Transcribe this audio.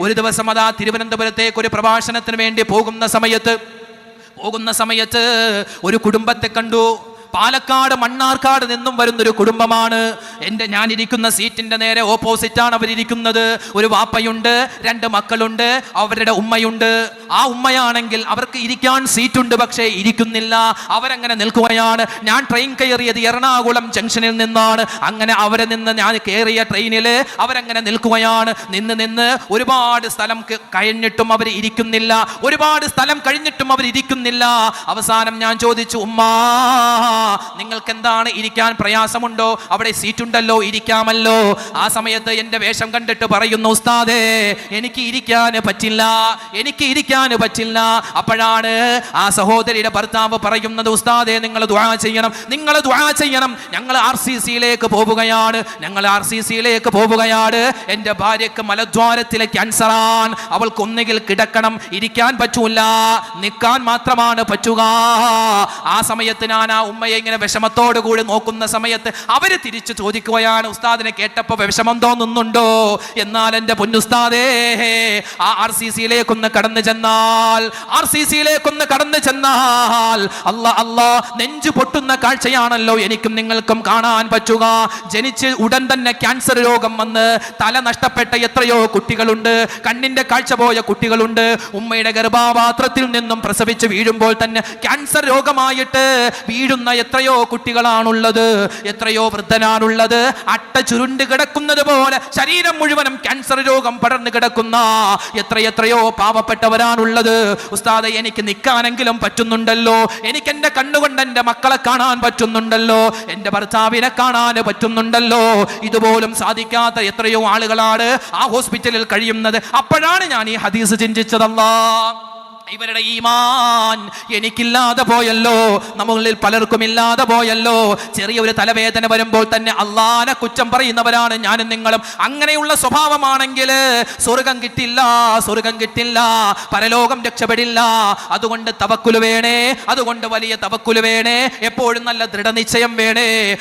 ഒരു ദിവസം അതാ തിരുവനന്തപുരത്തേക്ക് ഒരു പ്രഭാഷണത്തിന് വേണ്ടി പോകുന്ന സമയത്ത് പോകുന്ന സമയത്ത് ഒരു കുടുംബത്തെ കണ്ടു. പാലക്കാട് മണ്ണാർക്കാട് നിന്നും വരുന്ന ഒരു കുടുംബമാണ്. എന്റെ ഞാനിരിക്കുന്ന സീറ്റിന്റെ നേരെ ഓപ്പോസിറ്റാണ് അവരിരിക്കുന്നത്. ഒരു വാപ്പയുണ്ട് രണ്ട് മക്കളുണ്ട് അവരുടെ ഉമ്മയുണ്ട്. ആ ഉമ്മയാണെങ്കിൽ അവർക്ക് ഇരിക്കാൻ സീറ്റുണ്ട് പക്ഷേ ഇരിക്കുന്നില്ല. അവരങ്ങനെ നിൽക്കുകയാണ്. ഞാൻ ട്രെയിൻ കയറിയത് എറണാകുളം ജംഗ്ഷനിൽ നിന്നാണ്. അങ്ങനെ അവരെ നിന്ന് ഞാൻ കയറിയ ട്രെയിനിൽ അവരങ്ങനെ നിൽക്കുകയാണ്. നിന്ന് നിന്ന് ഒരുപാട് സ്ഥലം കഴിഞ്ഞിട്ടും അവർ ഇരിക്കുന്നില്ല. ഒരുപാട് സ്ഥലം കഴിഞ്ഞിട്ടും അവർ ഇരിക്കുന്നില്ല അവസാനം ഞാൻ ചോദിച്ചു ഉമ്മാ നിങ്ങൾക്ക് എന്താണ് ഇരിക്കാൻ പ്രയാസമുണ്ടോ? അവിടെ സീറ്റുണ്ടല്ലോ ഇരിക്കാമല്ലോ. ആ സമയത്ത് എന്റെ വേഷം കണ്ടിട്ട് പറയുന്നു ഉസ്താദേ എനിക്ക് ഇരിക്കാൻ പറ്റില്ല എനിക്ക് ഇരിക്കാൻ പറ്റില്ല. അപ്പോഴാണ് ആ സഹോദരിയുടെ ഭർത്താവ് പറയുന്നത് ഉസ്താദേ നിങ്ങൾ ദ്വാ ചെയ്യണം നിങ്ങൾ ദ്വാ ചെയ്യണം. ഞങ്ങൾ ആർ സി സിയിലേക്ക് പോവുകയാണ് ഞങ്ങൾ ആർ സി സിയിലേക്ക് പോവുകയാണ്. എന്റെ ഭാര്യക്ക് മലദ്വാരത്തിലെ ക്യാൻസറാൻ അവൾക്ക് ഒന്നുകിൽ കിടക്കണം ഇരിക്കാൻ പറ്റൂല നിൽക്കാൻ മാത്രമാണ് പറ്റുക. ആ സമയത്ത് ഞാൻ ആ ഉമ്മയെ ഇങ്ങനെ വിഷമത്തോടു കൂടി നോക്കുന്ന സമയത്ത് അവർ തിരിച്ചു ചോദിക്കുകയാണ് ഉസ്താദിനെ കേട്ടപ്പോൾ വിഷമം തോന്നുന്നുണ്ടോ? എന്നാൽ എന്റെ പൊന്നുസ്താദേ ആ ആർ സി സിയിലേക്കൊന്ന് കടന്നു ചെന്നാൽ ആർ സി സിയിലേക്കൊന്ന് കടന്നു ചെന്നാൽ അല്ല അല്ല നെഞ്ചു പൊട്ടുന്ന കാഴ്ചയാണല്ലോ എനിക്കും നിങ്ങൾക്കും കാണാൻ പറ്റുക. ജനിച്ച് ഉടൻ തന്നെ ക്യാൻസർ രോഗം വന്ന് തല നഷ്ടപ്പെട്ട എത്രയോ കുട്ടികളുണ്ട് കണ്ണിന്റെ കാഴ്ച പോയ കുട്ടികളുണ്ട്. ഉമ്മയുടെ ഗർഭാപാത്രത്തിൽ നിന്നും പ്രസവിച്ച് വീഴുമ്പോൾ തന്നെ ക്യാൻസർ രോഗമായിട്ട് വീഴുന്ന എത്രയോ കുട്ടികളാണുള്ളത് എത്രയോ വൃദ്ധനാണുള്ളത്. അട്ട ചുരുണ്ട് കിടക്കുന്നത് പോലെ ശരീരം മുഴുവനും ക്യാൻസർ രോഗം പടർന്നു കിടക്കുന്ന എത്രയെത്രയോ പാവപ്പെട്ടവരാണുള്ളത്. ഉസ്താദെ എനിക്ക് നിൽക്കാനെങ്കിലും പറ്റുന്നുണ്ടല്ലോ. എനിക്ക് എന്റെ കണ്ണുകൊണ്ട് എന്റെ മക്കളെ കാണാൻ പറ്റുന്നുണ്ടല്ലോ. എന്റെ ഭർത്താവിനെ കാണാൻ പറ്റുന്നുണ്ടല്ലോ. ഇതുപോലും സാധിക്കാത്ത എത്രയോ ആളുകളാണ് ആ ഹോസ്പിറ്റലിൽ കഴിയുന്നത്. അപ്പോഴാണ് ഞാൻ ഈ ഹദീസ് ചിന്തിച്ചതല്ലാ. ഇവരുടെ ഈമാൻ എനിക്കില്ലാതെ പോയല്ലോ. നമ്മളിൽ പലർക്കും ഇല്ലാതെ പോയല്ലോ. ചെറിയൊരു തലവേദന വരുമ്പോൾ തന്നെ അള്ളാനെ കുറ്റം പറയുന്നവരാണ് ഞാനും നിങ്ങളും. അങ്ങനെയുള്ള സ്വഭാവമാണെങ്കിൽ സ്വർഗം കിട്ടില്ല സ്വർഗം കിട്ടില്ല പരലോകം രക്ഷപ്പെടില്ല. അതുകൊണ്ട് തവക്കുലു വേണേ അതുകൊണ്ട് വലിയ തവക്കുലു വേണേ എപ്പോഴും നല്ല ദൃഢനിശ്ചയം വേണേ.